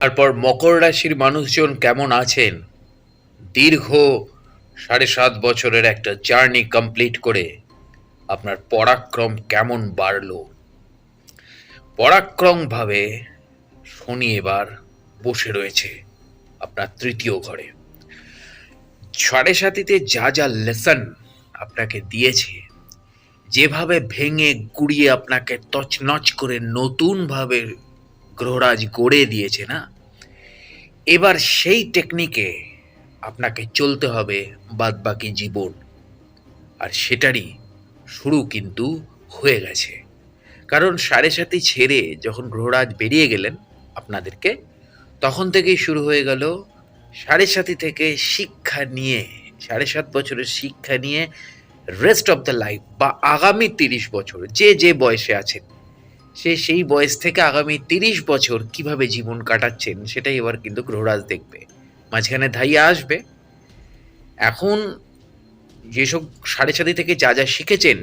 তারপর মকর রাশির মানুষজন কেমন আছেন? দীর্ঘ সাড়ে সাত বছরের একটা জার্নি কমপ্লিট করে আপনার পরাক্রম কেমন বাড়লো? পরাক্রমভাবে শনি এবার বসে রয়েছে আপনার তৃতীয় ঘরে। সাড়ে সাতিতে যা যা লেসন আপনাকে দিয়েছে, যেভাবে ভেঙে গুড়িয়ে আপনাকে তছনছ করে নতুনভাবে গ্রহরাজ গড়ে দিয়েছে না এবার সেই টেকনিকে আপনাকে চলতে হবে বাদবাকি জীবন। আর সেটারই শুরু কিন্তু হয়ে গেছে। কারণ সাড়ে সাথে ছেড়ে যখন গ্রহরাজ বেরিয়ে গেলেন আপনাদেরকে, তখন থেকেই শুরু হয়ে গেল সাড়ে সাথী থেকে শিক্ষা নিয়ে, সাড়ে সাত বছরের শিক্ষা নিয়ে রেস্ট অফ দ্য লাইফ বা আগামী তিরিশ বছর যে যে বয়সে আছেন। সে সেই বয়স থেকে আগামী তিরিশ বছর কীভাবে জীবন কাটাচ্ছেন, সেটাই এবার কিন্তু গ্রহরাজ দেখবে। মাঝখানে ধাইয়া আসবে। এখন যেসব সাড়ে সাথী থেকে যা যা শিখেছেন,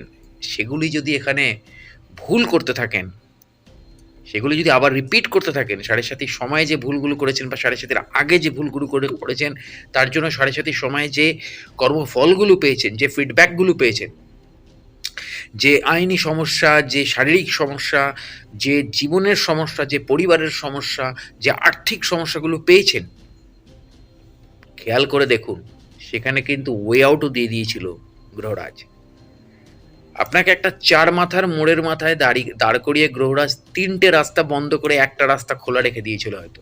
সেগুলি যদি এখানে ভুল করতে থাকেন, সেগুলি যদি আবার রিপিট করতে থাকেন সাড়ে সাথীর সময়ে যে ভুলগুলো করেছেন বা সাড়ে সাথীর আগে যে ভুলগুলো করে করেছেন, তার জন্য সাড়ে সাথীর সময়ে যে কর্মফলগুলো পেয়েছেন, যে ফিডব্যাকগুলো পেয়েছেন যে আইনি সমস্যা, যে শারীরিক সমস্যা, যে জীবনের সমস্যা, যে পরিবারের সমস্যা, যে আর্থিক সমস্যাগুলো পেয়েছেন, খেয়াল করে দেখুন, সেখানে কিন্তু ওয়ে আউটও দিয়ে দিয়েছিল গ্রহরাজ। আপনাকে একটা চার মাথার মোড়ের মাথায় দাঁড়িয়ে দাঁড় করিয়ে গ্রহরাজ তিনটে রাস্তা বন্ধ করে একটা রাস্তা খোলা রেখে দিয়েছিল হয়তো।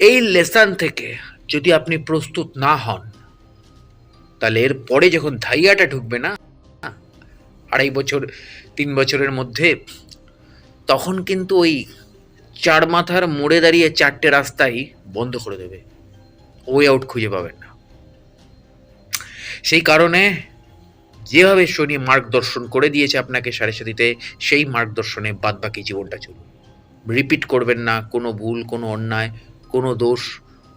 এই লেসান থেকে যদি আপনি প্রস্তুত না হন, তাহলে এর পরে যখন ধাইয়াটা ঢুকবে না আড়াই বছর, তিন বছরের মধ্যে, তখন কিন্তু ওই চার মাথার মোড়ে দাঁড়িয়ে চারটে রাস্তাই বন্ধ করে দেবে। ওয়ে আউট খুঁজে পাবেন না। সেই কারণে যেভাবে শনি মার্গদর্শন করে দিয়েছে আপনাকে সাড়ে সাথীতে সেই মার্গদর্শনে বাদ বাকি জীবনটা চলুন। রিপিট করবেন না, কোনো ভুল, কোনো অন্যায়, কোনো দোষ,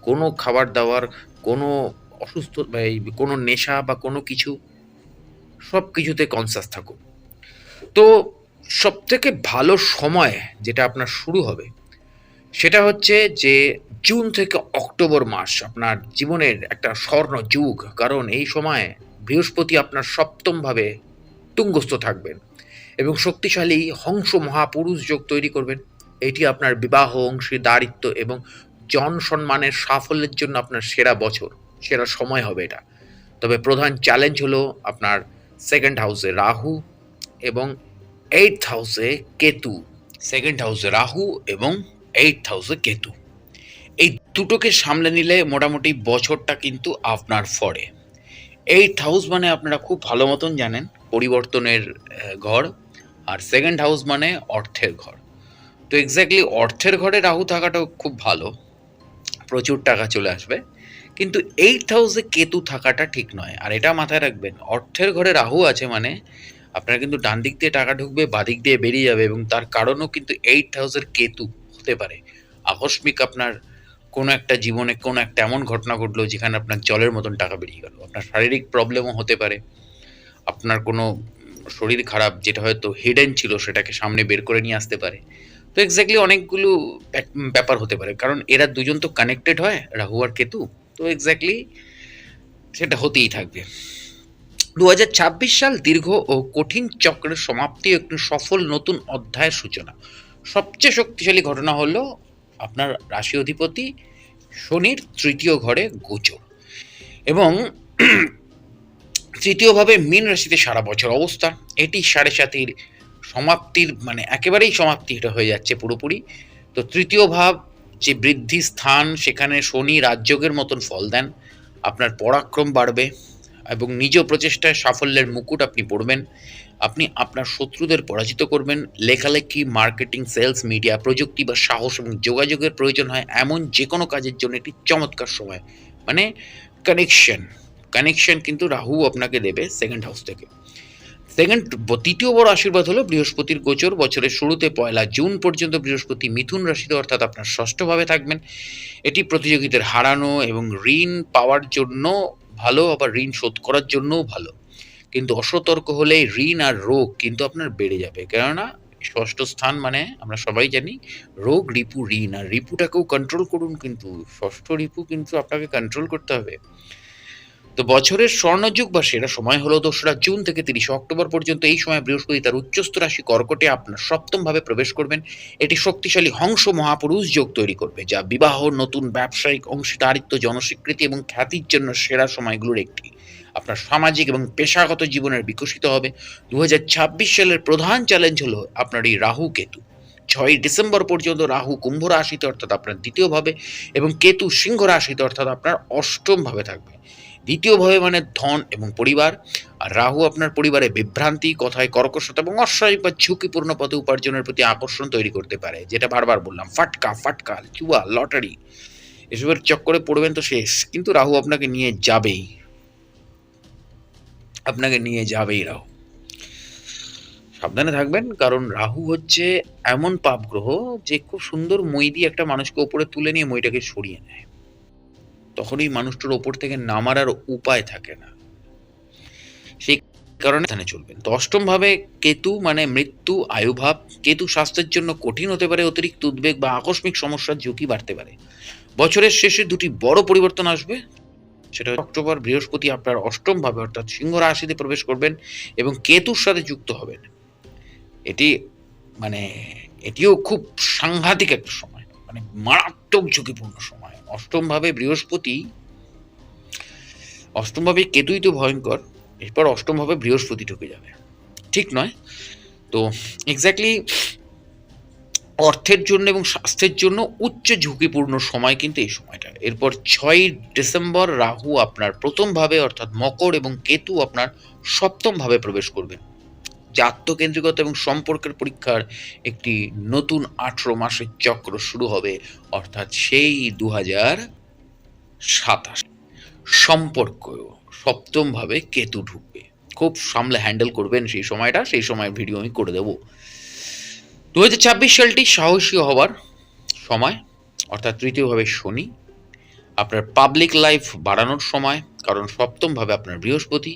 কোনো খাবার দাবার, কোনো অসুস্থ কোনো নেশা বা কোনো কিছু সব কিছুতে কনসাস থাকুন। তো সবথেকে ভালো সময় যেটা আপনার শুরু হবে, সেটা হচ্ছে যে জুন থেকে অক্টোবর মাস আপনার জীবনের একটা স্বর্ণ যুগ। কারণ এই সময়ে বৃহস্পতি আপনার সপ্তমভাবে তুঙ্গস্থ থাকবেন এবং শক্তিশালী হংস মহাপুরুষ যোগ তৈরি করবেন। এটি আপনার বিবাহ অংশীদারিত্ব এবং জন সম্মানের সাফল্যের জন্য আপনার সেরা বছর, সেরা সময় হবে এটা। তবে প্রধান চ্যালেঞ্জ হলো আপনার সেকেন্ড হাউসে রাহু এবং এইট হাউসে কেতু। সেকেন্ড হাউসে রাহু এবং এইট হাউসে কেতু। এই দুটোকে সামলে নিলে মোটামুটি বছরটা কিন্তু আপনার ফরে। এইট হাউস মানে আপনারা খুব ভালো মতন জানেন পরিবর্তনের ঘর আর সেকেন্ড হাউস মানে অর্থের ঘর। তো এক্স্যাক্টলি অর্থের ঘরে রাহু থাকাটাও খুব ভালো। প্রচুর টাকা চলে আসবে। কিন্তু এইট হাউসে কেতু থাকাটা ঠিক নয়। আর এটা মাথায় রাখবেন, অর্থের ঘরে রাহু আছে মানে আপনার কিন্তু ডান দিক দিয়ে টাকা ঢুকবে বাদিক দিয়ে বেরিয়ে যাবে এবং তার কারণও কিন্তু এইট হাউসের কেতু হতে পারে। আকস্মিক আপনার কোনো একটা জীবনে কোনো একটা এমন ঘটনা ঘটলো যেখানে আপনার জলের মতন টাকা বেরিয়ে গেল। আপনার শারীরিক প্রবলেমও হতে পারে। আপনার কোনো শরীর খারাপ যেটা হয়তো হিডেন ছিল সেটাকে সামনে বের করে নিয়ে আসতে পারে। তো এক্স্যাক্টলি অনেকগুলো ব্যাপার হতে পারে। কারণ এরা দুজন তো কানেক্টেড হয়, রাহু আর কেতু। তো এক্স্যাক্টলি সেটা হতেই থাকবে। দু হাজার ছাব্বিশ সাল দীর্ঘ ও কঠিন চক্রের সমাপ্তি একটি সফল নতুন অধ্যায়ের সূচনা। সবচেয়ে শক্তিশালী ঘটনা হলো আপনার রাশি অধিপতি শনির তৃতীয় ঘরে গোচর এবং তৃতীয়ভাবে মীন রাশিতে সারা বছর অবস্থান। এটি সাড়ে সাতির সমাপ্তির মানে একেবারেই সমাপ্তি এটা হয়ে যাচ্ছে পুরোপুরি। তো তৃতীয় ভাব যে বৃদ্ধি স্থান, সেখানে শনি রাজযোগের মতন ফল দেন। আপনার পরাক্রম বাড়বে এবং নিজ প্রচেষ্টায় সাফল্যের মুকুট আপনি পড়বেন। আপনি আপনার শত্রুদের পরাজিত করবেন। লেখালেখি, মার্কেটিং, সেলস, মিডিয়া, প্রযুক্তি বা সাহস এবং যোগাযোগের প্রয়োজন হয় এমন যে কোনো কাজের জন্য একটি চমৎকার সময়। মানে কানেকশন কানেকশন কিন্তু রাহু আপনাকে দেবে সেকেন্ড হাউস থেকে। সেকেন্ড তৃতীয় বড় আশীর্বাদ হলো বৃহস্পতির গোচর, বছরের শুরুতে পয়লা জুন পর্যন্ত বৃহস্পতি মিথুন রাশিতে, অর্থাৎ আপনার ষষ্ঠভাবে থাকবেন। এটি প্রতিযোগিতার হারানো এবং ঋণ পাওয়ার জন্য ভালো, আবার ঋণ শোধ করার জন্যও ভালো। কিন্তু অসতর্ক হলে ঋণ আর রোগ কিন্তু আপনার বেড়ে যাবে। কেননা, ষষ্ঠ স্থান মানে আমরা সবাই জানি, রোগ রিপু, ঋণ। আর রিপুটাকেও কন্ট্রোল করুন কিন্তু, ষষ্ঠ রিপু কিন্তু আপনাকে কন্ট্রোল করতে হবে। তো বছরের স্বর্ণযুগ বা সেরা সময় হলো দোসরা জুন থেকে তিরিশে অক্টোবর পর্যন্ত। এই সময় বৃহস্পতি তার উচ্চস্থ রাশি কর্কটে আপনার সপ্তম ভাবে প্রবেশ করবেন। এটি শক্তিশালী হংস মহাপুরুষ যোগ তৈরি করবে, যা বিবাহ, নতুন ব্যবসায়িক অংশীদারিত্ব, জনস্বীকৃতি এবং খ্যাতির জন্য সেরা সময়গুলোর একটি। আপনার সামাজিক এবং পেশাগত জীবনের বিকশিত হবে। দু হাজার ছাব্বিশ সালের প্রধান চ্যালেঞ্জ হলো আপনার এই রাহু কেতু। ছয়ই ডিসেম্বর পর্যন্ত রাহু কুম্ভ রাশিতে অর্থাৎ আপনার দ্বিতীয় ভাবে এবং কেতু সিংহ রাশিতে অর্থাৎ আপনার অষ্টম ভাবে থাকবে। দ্বিতীয় ভাবে মানে ধন এবং পরিবার। আর রাহু আপনার পরিবারে বিভ্রান্তি, কথায় কর্কশতা এবং অস্বাভাবিক বা ঝুঁকিপূর্ণ পথে উপার্জনের প্রতি আকর্ষণ তৈরি করতে পারে, যেটা বারবার বললাম, ফাটকা ফাটকা জুয়া লটারি, এসবের চক্করে পড়বেন তো শেষ। কিন্তু রাহু আপনাকে নিয়ে যাবেই। আপনাকে নিয়ে যাবেই রাহু। সাবধানে থাকবেন, কারণ রাহু হচ্ছে এমন পাপ গ্রহ যে খুব সুন্দর মই দিয়ে একটা মানুষকে ওপরে তুলে নিয়ে মইটাকে সরিয়ে নেয়। তখনই মানুষটার ওপর থেকে নামার আর উপায় থাকে না। সেই কারণে চলবেন। তো অষ্টম ভাবে কেতু মানে মৃত্যু, আয়ুভাব, কেতু স্বাস্থ্যের জন্য কঠিন হতে পারে, অতিরিক্ত উদ্বেগ বা আকস্মিক সমস্যার ঝুঁকি বাড়তে পারে। বছরের শেষে দুটি বড় পরিবর্তন আসবে, সেটা অক্টোবর, বৃহস্পতি আপনার অষ্টম ভাবে, অর্থাৎ সিংহ রাশিতে প্রবেশ করবেন এবং কেতুর সাথে যুক্ত হবেন। এটি মানে এটিও খুব সাংঘাতিক একটা সময় মানে মারাত্মক ঝুঁকিপূর্ণ সময়। অষ্টম ভাবে বৃহস্পতি অষ্টম ভাবে কেতুই তো ভয়ঙ্কর, এরপর অষ্টম ভাবে বৃহস্পতি ঢুকে যাবে। ঠিক নয়? তো এক্স্যাক্টলি অর্থের জন্য এবং স্বাস্থ্যের জন্য উচ্চ ঝুঁকিপূর্ণ সময় কিন্তু এই সময়টা। এরপর ছয়ই ডিসেম্বর রাহু আপনার প্রথম ভাবে অর্থাৎ মকর এবং কেতু আপনার সপ্তম ভাবে প্রবেশ করবেন। যে আত্মকেন্দ্রিকতা এবং সম্পর্কের পরীক্ষার একটি নতুন আঠেরো মাসের চক্র শুরু হবে, অর্থাৎ সেই দু হাজার সাতাশ। সম্পর্ক সপ্তমভাবে কেতু ঢুকবে। খুব সামলে হ্যান্ডেল করবেন সেই সময়টা, সেই সময় ভিডিও আমি করে দেবো। দু হাজার ছাব্বিশ সালটি সাহসী হওয়ার সময়, অর্থাৎ তৃতীয়ভাবে শনি। আপনার পাবলিক লাইফ বাড়ানোর সময়, কারণ সপ্তমভাবে আপনার বৃহস্পতি।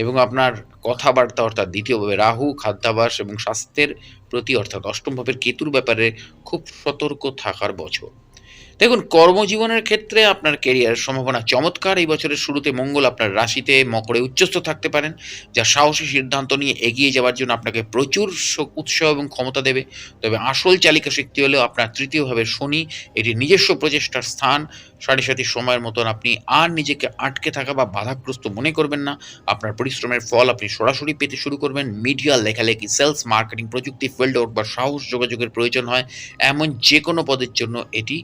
এবং আপনার কথাবার্তা অর্থাৎ দ্বিতীয়ভাবে রাহু, খাদ্যাভাস এবং স্বাস্থ্যের প্রতি অর্থাৎ অষ্টম ভাবের কেতুর ব্যাপারে খুব সতর্ক থাকার বছর। দেখুন, কর্মজীবনের ক্ষেত্রে আপনার কেরিয়ারের সম্ভাবনা চমৎকার। এই বছরের শুরুতে মঙ্গল আপনার রাশিতে মকরে উচ্চস্থ থাকতে পারেন, যা সাহসী সিদ্ধান্ত নিয়ে এগিয়ে যাওয়ার জন্য আপনাকে প্রচুর উৎসাহ এবং ক্ষমতা দেবে। তবে আসল চালিকা শক্তি হলেও আপনার তৃতীয়ভাবে শনি। এটি নিজস্ব প্রচেষ্টার স্থান। সাড়ে সাতির সময়ের মতন আপনি আর নিজেকে আটকে থাকা বা বাধাগ্রস্ত মনে করবেন না। আপনার পরিশ্রমের ফল আপনি সরাসরি পেতে শুরু করবেন। মিডিয়া, লেখালেখি সেলস মার্কেটিং প্রযুক্তি ফিল্ড আউট বা সাহস যোগাযোগের প্রয়োজন হয়। এমন যে কোনো পদের জন্য এটি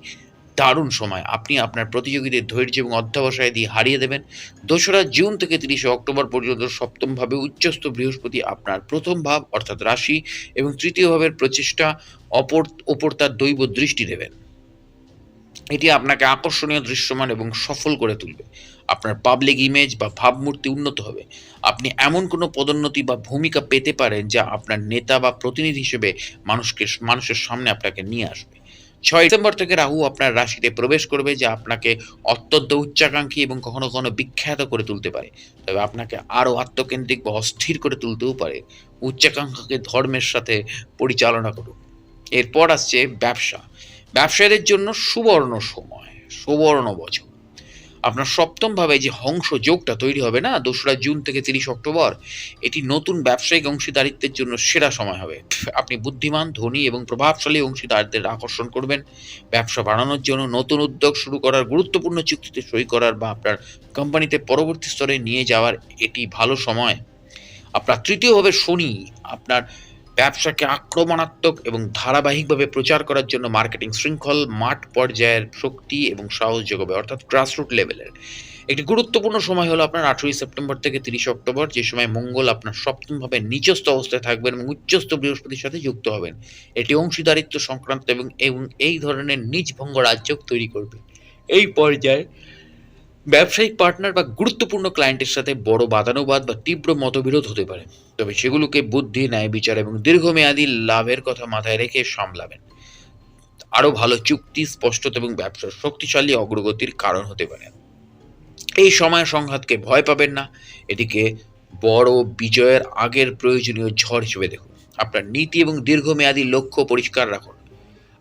দারুণ সময়। আপনি আপনার প্রতিযোগীদের ধৈর্য এবং অধ্যবসায় দিয়ে হারিয়ে দেবেন। দোসরা জুন থেকে তিরিশে অক্টোবর পর্যন্ত সপ্তমভাবে উচ্চস্থ বৃহস্পতি আপনার প্রথম ভাব, অর্থাৎ রাশি, এবং তৃতীয় ভাবের প্রচেষ্টা অপর, ওপর তার দৈব দৃষ্টি দেবেন। এটি আপনাকে আকর্ষণীয় দৃশ্যমান এবং সফল করে তুলবে। আপনার পাবলিক ইমেজ বা ভাবমূর্তি উন্নত হবে। আপনি এমন কোনো পদোন্নতি বা ভূমিকা পেতে পারেন যা আপনার নেতা বা প্রতিনিধি হিসেবে মানুষকে, মানুষের সামনে আপনাকে নিয়ে আসবে। ছয় ডিসেম্বর থেকে রাহু আপনার রাশিতে প্রবেশ করবে, যা আপনাকে অত্যন্ত উচ্চাকাঙ্ক্ষী এবং কখনো কখনো বিখ্যাত করে তুলতে পারে। তবে আপনাকে আরও আত্মকেন্দ্রিক বা অস্থির করে তুলতেও পারে। উচ্চাকাঙ্ক্ষাকে ধর্মের সাথে পরিচালনা করুন। এরপর আসছে ব্যবসা। ব্যবসায়ীদের জন্য সুবর্ণ সময়, সুবর্ণ বছর। আপনার সপ্তম ভাবে যে হংস যোগটা তৈরি হবে না, দোসরা জুন থেকে তিরিশ অক্টোবর, এটি নতুন ব্যবসায়িক অংশীদারিত্বের জন্য সেরা সময় হবে। আপনি বুদ্ধিমান, ধনী এবং প্রভাবশালী অংশীদারদের আকর্ষণ করবেন। ব্যবসা বাড়ানোর জন্য নতুন উদ্যোগ শুরু করার গুরুত্বপূর্ণ চুক্তিতে সই করার বা আপনার কোম্পানিতে পরবর্তী স্তরে নিয়ে যাওয়ার এটি ভালো সময়। আপনার তৃতীয়ভাবে শনি, আপনার ব্যবসাকে আক্রমণাত্মক এবং ধারাবাহিকভাবে প্রচার করার জন্য মার্কেটিং শৃঙ্খল মাঠ পর্যায়ের শক্তি এবং সাহস যোগাবে, অর্থাৎ গ্রাসরুট লেভেলের একটি গুরুত্বপূর্ণ সময় হলো আপনার আঠেরোই সেপ্টেম্বর থেকে তিরিশ অক্টোবর, যে সময় মঙ্গল আপনার সপ্তমভাবে নিচস্থ অবস্থায় থাকবেন এবং উচ্চস্থ বৃহস্পতির সাথে যুক্ত হবেন। এটি অংশীদারিত্ব সংক্রান্ত এবং এবং এই ধরনের নিজ ভঙ্গ রাজ্য তৈরি করবে। এই পর্যায়ে ব্যবসায়িক পার্টনার বা গুরুত্বপূর্ণ ক্লায়েন্টের সাথে বড় বাদানুবাদ বা তীব্র মতবিরোধ হতে পারে। তবে সেগুলোকে বুদ্ধি, ন্যায়, বিচার এবং দীর্ঘমেয়াদী লাভের কথা মাথায় রেখে সামলাবেন। আরও ভালো চুক্তি, স্পষ্টতা এবং ব্যবসার শক্তিশালী অগ্রগতির কারণ হতে পারে। এই সময় সংঘাতকে ভয় পাবেন না। এটিকে বড় বিজয়ের আগের প্রয়োজনীয় ঝড় হিসেবে দেখুন। আপনার নীতি এবং দীর্ঘমেয়াদী লক্ষ্য পরিষ্কার রাখুন।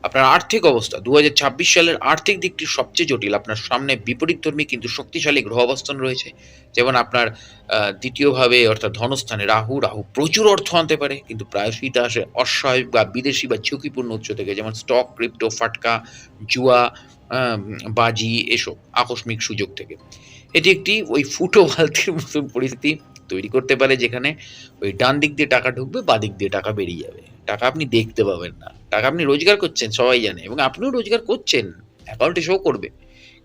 আপনার আর্থিক অবস্থা। দু হাজার ছাব্বিশ সালের আর্থিক দিকটি সবচেয়ে জটিল। আপনার সামনে বিপরীতধর্মী কিন্তু শক্তিশালী গ্রহ অবস্থান রয়েছে। যেমন আপনার দ্বিতীয়ভাবে অর্থাৎ ধনস্থানে রাহু রাহু প্রচুর অর্থ আনতে পারে, কিন্তু প্রায়শই তা আসে অস্বাভাবিক বা বিদেশি বা ঝুঁকিপূর্ণ উৎস থেকে, যেমন স্টক, ক্রিপ্টো, ফাটকা, জুয়া বাজি এসব আকস্মিক সুযোগ থেকে। এটি একটি ওই ফুটো বালতির মতন পরিস্থিতি তৈরি করতে পারে, যেখানে ওই ডান দিক দিয়ে টাকা ঢুকবে, বা দিক দিয়ে টাকা বেরিয়ে যাবে। টাকা আপনি দেখতে পাবেন না। টাকা আপনি রোজগার করছেন, সবাই জানে এবং আপনিও রোজগার করছেন অ্যাকাউন্টে শো করবে।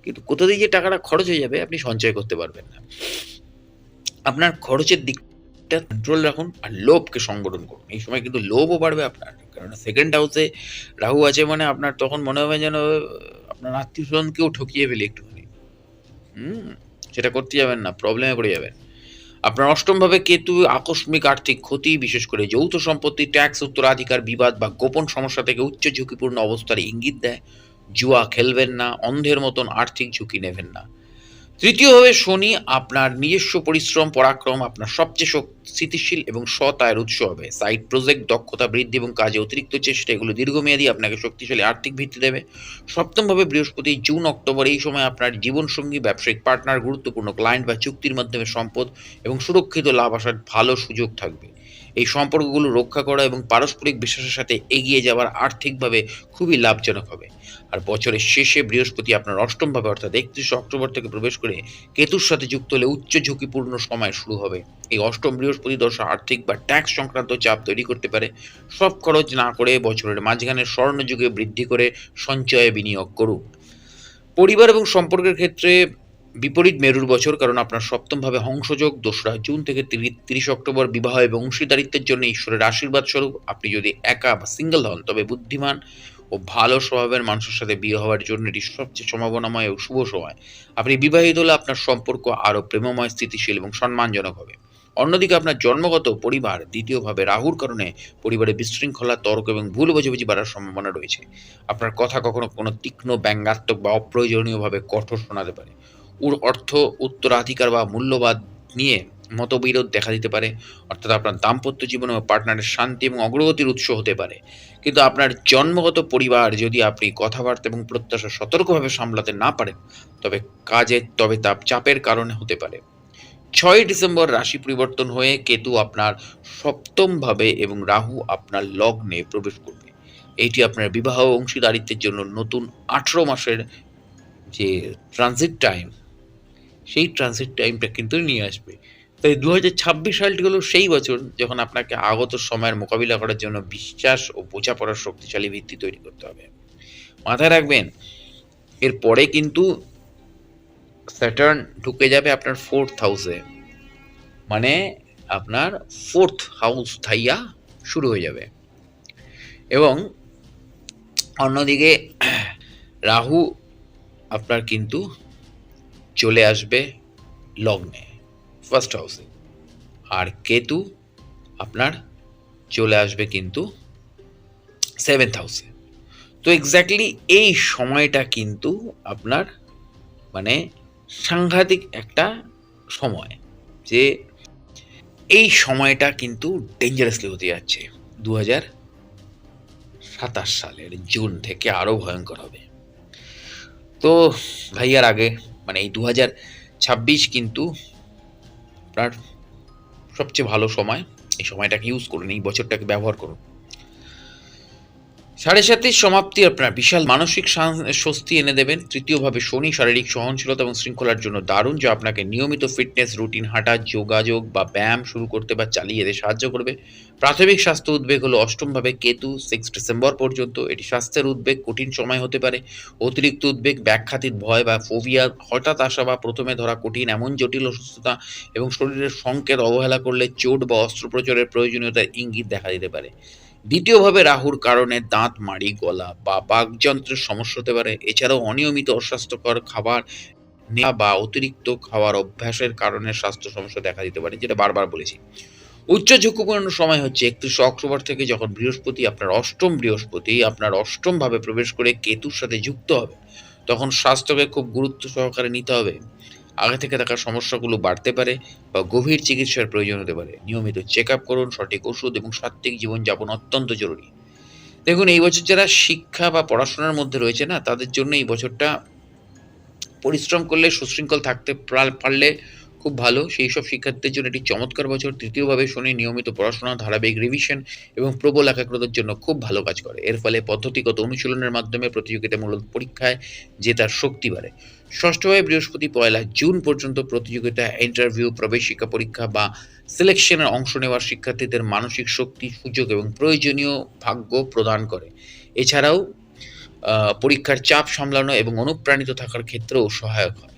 কিন্তু কোথা দিয়ে যে টাকাটা খরচ হয়ে যাবে আপনি সঞ্চয় করতে পারবেন না। আপনার খরচের দিকটা কন্ট্রোল রাখুন আর লোভকে সংগঠন করুন। এই সময় কিন্তু লোভও বাড়বে আপনার। কারণ সেকেন্ড হাউসে রাহু আছে মানে আপনার তখন মনে হবে যেন, আপনার আত্মীয় স্বজনকেও ঠকিয়ে ফেলে একটুখানি। হুম, সেটা করতে যাবেন না প্রবলেমে পড়ে যাবেন। আপনার অষ্টমভাবে কেতু, আকস্মিক আর্থিক ক্ষতি, বিশেষ করে যৌথ সম্পত্তি, ট্যাক্স, উত্তরাধিকার, বিবাদ বা গোপন সমস্যা থেকে উচ্চ ঝুঁকিপূর্ণ অবস্থার ইঙ্গিত দেয়। জুয়া খেলবেন না, অন্ধের মতন আর্থিক ঝুঁকি নেবেন না। তৃতীয়ভাবে শনি আপনার নিজস্ব পরিশ্রম, পরাক্রম, আপনার সবচেয়ে স্থিতিশীল এবং সৎ আয়ের উৎস হবে। সাইড প্রজেক্ট দক্ষতা বৃদ্ধি এবং কাজে অতিরিক্ত চেষ্টা, এগুলো দীর্ঘমেয়াদী আপনাকে শক্তিশালী আর্থিক ভিত্তি দেবে। সপ্তমভাবে বৃহস্পতি, জুন, অক্টোবর, এই সময় আপনার জীবনসঙ্গী, ব্যবসায়িক পার্টনার গুরুত্বপূর্ণ ক্লায়েন্ট বা চুক্তির মাধ্যমে সম্পদ এবং সুরক্ষিত লাভ আসার ভালো সুযোগ থাকবে। এই সম্পর্কগুলো রক্ষা করা এবং পারস্পরিক বিশ্বাসের সাথে এগিয়ে যাওয়ার আর্থিকভাবে খুবই লাভজনক হবে। আর বছরের শেষে বৃহস্পতি আপনার অষ্টমভাবে, অর্থাৎ একত্রিশে অক্টোবর থেকে প্রবেশ করে কেতুর সাথে যুক্ত হলে উচ্চ ঝুঁকিপূর্ণ সময় শুরু হবে। এই অষ্টম বৃহস্পতি দশা আর্থিক বা ট্যাক্স সংক্রান্ত চাপ তৈরি করতে পারে। সব খরচ না করে বছরের মাঝখানে স্বর্ণযুগে বৃদ্ধি করে সঞ্চয়ে বিনিয়োগ করুন পরিবার এবং সম্পর্কের ক্ষেত্রে বিপরীত মেরুর বছর, কারণ আপনার সপ্তমভাবে হংসযোগ, দোসরা জুন থেকে তিরিশ অক্টোবর বিবাহ এবং অংশীদারিত্বের জন্য ঈশ্বরের আশীর্বাদ স্বরূপ। আপনি যদি একা বা সিঙ্গেল হন, তবে বুদ্ধিমান ও ভালো স্বভাবের মানুষের সাথে বিয়ে হওয়ার জন্য এটি সবচেয়ে সম্ভাবনাময় ও শুভ সময়। আপনি বিবাহিত হলে আপনার সম্পর্ক আরও প্রেমময়, স্থিতিশীল এবং সম্মানজনক হবে। অন্যদিকে আপনার জন্মগত পরিবার, দ্বিতীয়ভাবে রাহুর কারণে পরিবারে বিশৃঙ্খলা, তর্ক এবং ভুল বোঝাবুঝি বাড়ার সম্ভাবনা রয়েছে। আপনার কথা কখনো কোনো তীক্ষ্ণ ব্যঙ্গাত্মক বা অপ্রয়োজনীয়ভাবে কঠোর শোনাতে পারে। অর্থ, উত্তরাধিকার বা মূল্যবাদ নিয়ে মতবিরোধ দেখা দিতে পারে। অর্থাৎ আপনার দাম্পত্য জীবনে পার্টনারের শান্তি এবং অগ্রগতির উৎস হতে পারে। কিন্তু আপনার জন্মগত পরিবার যদি আপনি কথাবার্তা এবং প্রত্যাশা সতর্কভাবে সামলাতে না পারেন, তবে কাজে, তবে তা চাপের কারণে হতে পারে। ছয় ডিসেম্বর রাশি পরিবর্তন হয়ে কেতু আপনার সপ্তমভাবে এবং রাহু আপনার লগ্নে প্রবেশ করবে। এটি আপনার বিবাহ অংশীদারিত্বের জন্য নতুন আঠেরো মাসের যে ট্রানজিট টাইম সেই ট্রানজিট টাইমটা কিন্তু নিয়ে আসবে। তাই দু হাজার ছাব্বিশ সালটি হলো সেই বছর যখন আপনাকে আগত সময়ের মোকাবিলা করার জন্য বিশ্বাস ও বোঝাপড়ার শক্তিশালী ভিত্তি তৈরি করতে হবে। মাথায় রাখবেন, এরপরে কিন্তু স্যাটার্ন ঢুকে যাবে আপনার ফোর্থ হাউসে মানে আপনার ফোর্থ হাউস থাইয়া শুরু হয়ে যাবে। এবং অন্যদিকে রাহু আপনার কিন্তু চলে আসবে লগ্নে ফার্স্ট হাউসে আর কেতু আপনার চলে আসবে কিন্তু সেভেন্থ হাউসে তো এক্স্যাক্টলি এই সময়টা কিন্তু আপনার মানে সাংঘাতিক একটা সময়, যে এই সময়টা কিন্তু ডেঞ্জারাসলি হতে যাচ্ছে। দু হাজার সাতাশ সালের জুন থেকে আরও ভয়ঙ্কর হবে। তো ভাইয়ার আগে মানে এই দু হাজার ছাব্বিশ কিন্তু আপনার সবচেয়ে ভালো সময়। এই সময়টাকে ইউজ করুন, এই বছরটাকে ব্যবহার করুন। সাড়ে সাতের সমাপ্তি আপনার বিশাল মানসিক স্বস্তি এনে দেবেন। তৃতীয়ভাবে শনি শারীরিক সহনশীলতা এবং শৃঙ্খলার জন্য দারুণ, যা আপনাকে নিয়মিত ফিটনেস, রুটিন হাঁটা, যোগাযোগ বা ব্যায়াম শুরু করতে বা চালিয়ে যেতে সাহায্য করবে। প্রাথমিক স্বাস্থ্য উদ্বেগ হলো অষ্টমভাবে কেতু সিক্স ডিসেম্বর পর্যন্ত। এটি স্বাস্থ্যের উদ্বেগ কঠিন সময় হতে পারে। অতিরিক্ত উদ্বেগ ব্যাখ্যাতীত ভয় বা ফোবিয়া, হঠাৎ আসা বা প্রথমে ধরা কঠিন, এমন জটিল অসুস্থতা এবং শরীরের সংকেত অবহেলা করলে চোট বা অস্ত্রোপচারের প্রয়োজনীয়তার ইঙ্গিত দেখা দিতে পারে। দ্বিতীয়ভাবে রাহুর কারণে দাঁত, মাড়ি, গলা বা বাকযন্ত্রের সমস্যা হতে পারে। এছাড়াও অনিয়মিত অস্বাস্থ্যকর খাবার নেওয়া বা অতিরিক্ত খাওয়ার অভ্যাসের কারণে স্বাস্থ্য সমস্যা দেখা দিতে পারে, যেটা বারবার বলেছি। উচ্চ ঝুঁকিপূর্ণ সময় হচ্ছে একত্রিশে অক্টোবর থেকে যখন বৃহস্পতি, আপনার অষ্টম বৃহস্পতি, আপনার অষ্টম ভাবে প্রবেশ করে কেতুর সাথে যুক্ত হবে, তখন স্বাস্থ্যকে খুব গুরুত্ব সহকারে নিতে হবে। আগে থেকে থাকা সমস্যাগুলো বাড়তে পারে বা গভীর চিকিৎসার প্রয়োজন হতে পারে। নিয়মিত চেক আপ করুন, সঠিক ওষুধ এবং সাত্ত্বিক জীবনযাপন অত্যন্ত জরুরি। দেখুন, এই বছর যারা শিক্ষা বা পড়াশোনার মধ্যে রয়েছে না, তাদের জন্য এই বছরটা পরিশ্রম করলে সুশৃঙ্খল থাকতে পার- পারলে খুব ভালো। সেই সব শিক্ষার্থীদের জন্য একটি চমৎকার বছর। তৃতীয়ভাবে শনি নিয়মিত পড়াশোনা, ধারাবাহিক রিভিশন এবং প্রবল একাগ্রতার জন্য খুব ভালো কাজ করে। এর ফলে পদ্ধতিগত অনুশীলনের মাধ্যমে প্রতিযোগিতামূলক পরীক্ষায় জেতার শক্তি বাড়ে। ষষ্ঠভাবে বৃহস্পতি পয়লা জুন পর্যন্ত প্রতিযোগিতা ইন্টারভিউ প্রবেশিকা পরীক্ষা বা সিলেকশনের অংশ নেওয়ার শিক্ষার্থীদের মানসিক শক্তি, সুযোগ এবং প্রয়োজনীয় ভাগ্য প্রদান করে। এছাড়াও পরীক্ষার চাপ সামলানো এবং অনুপ্রাণিত থাকার ক্ষেত্রেও সহায়ক হয়।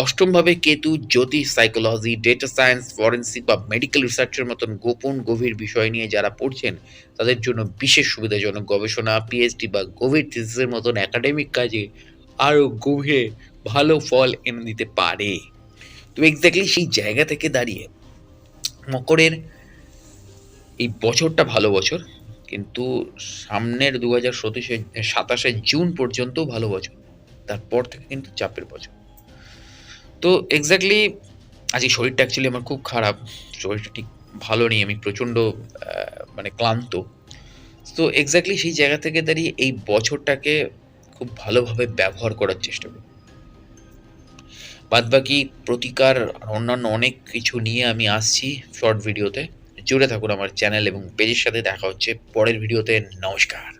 অষ্টমভাবে কেতু, জ্যোতিষ সাইকোলজি ডেটা সায়েন্স ফরেন্সিক বা মেডিকেল রিসার্চের মতন গোপন গভীর বিষয় নিয়ে যারা পড়ছেন, তাদের জন্য বিশেষ সুবিধাজনক গবেষণা পিএইচডি বা গভীর থিসিসের মতন একাডেমিক কাজে আরও গভীরে ভালো ফল এনে দিতে পারে। তো এক্স্যাক্টলি সেই জায়গা থেকে দাঁড়িয়ে মকরের এই বছরটা ভালো বছর, কিন্তু সামনের দু হাজার সতেশে সাতাশে জুন পর্যন্ত ভালো বছর, তারপর থেকে কিন্তু চাপের বছর। তো এক্স্যাক্টলি আজকে শরীরটা অ্যাকচুয়ালি আমার খুব খারাপ। শরীরটা ঠিক ভালো নেই, আমি প্রচণ্ড মানে ক্লান্ত। তো এক্স্যাক্টলি সেই জায়গা থেকে দাঁড়িয়ে এই বছরটাকে খুব ভালোভাবে ব্যবহার করার চেষ্টা করব বাদবাকি প্রতিকার আর অন্যান্য অনেক কিছু নিয়ে আমি আসছি শর্ট ভিডিওতে জুড়ে থাকুন আমার চ্যানেল এবং পেজের সাথে দেখা হচ্ছে পরের ভিডিওতে নমস্কার।